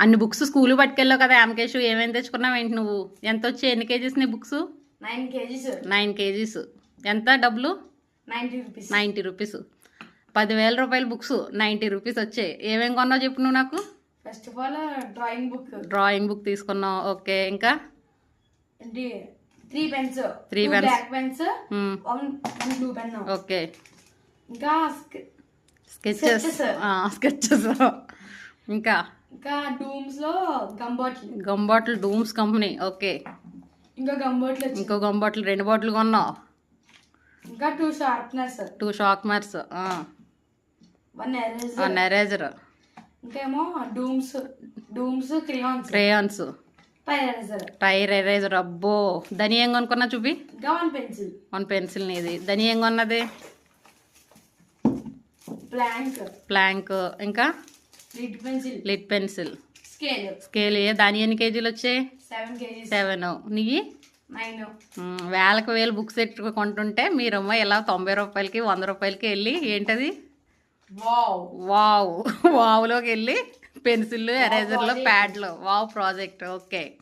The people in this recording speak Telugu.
అన్ని బుక్స్ స్కూల్ పట్టుకెళ్ళావు కదా ఆమెకేషు ఏమేమి తెచ్చుకున్నావు ఏంటి నువ్వు? ఎంత వచ్చి ఎన్ని కేజీస్ నీ books? Nine KGs. Nine KGs. ఎంత డబ్బులు? Ninety rupees. Ninety rupees. పదివేల రూపాయల బుక్స్ నైంటీ రూపీస్ వచ్చాయి. ఏమేం కొన్నావు చెప్పు నువ్వు నాకు? First of all drawing book drawing book తీసుకున్నావు. ఓకే ఇంకా? Three pens Three pens. Black pens blue pen okay. ఇంకా స్కెచెస్. స్కెచెస్ ఇంకా? ఇంకా డూమ్స్లో gum bottle. Gum bottle DOMS company okay. ఇంకా గమ్ బాటిల్ వచ్చింది. ఇంకో గమ్ బాటిల్ రెండు బాటిల్ కొన్నావు? ఇంకా two sharpeners. Two sharpeners one eraser. Eraser. ఇంకేమో DOMS DOMS crayons. Crayons. Tyre eraser. Tyre eraser అబ్బో. ధని ఏం కొనుక్కున్నా చూపి. ఇంకా వన్ పెన్సిల్. వన్ పెన్సిల్ నీది. ధని ఏం కొన్నది? Blank plank. ఇంకా? Lead pencil. Lead pencil. Scale. Scale ఏ? దాని ఎన్ని కేజీలు వచ్చాయి? Seven KGs. సెవెన్. నీవి? నైన్. వేలకు వేలు బుక్స్ కొంటుంటే మీరమ్మ ఇలా తొంభై రూపాయలకి వంద రూపాయలకి వెళ్ళి ఏంటది? వావ్. వావ్. వావ్లోకి వెళ్ళి పెన్సిల్ ఎరేజర్లు ప్యాడ్లు. Wow project. ఓకే.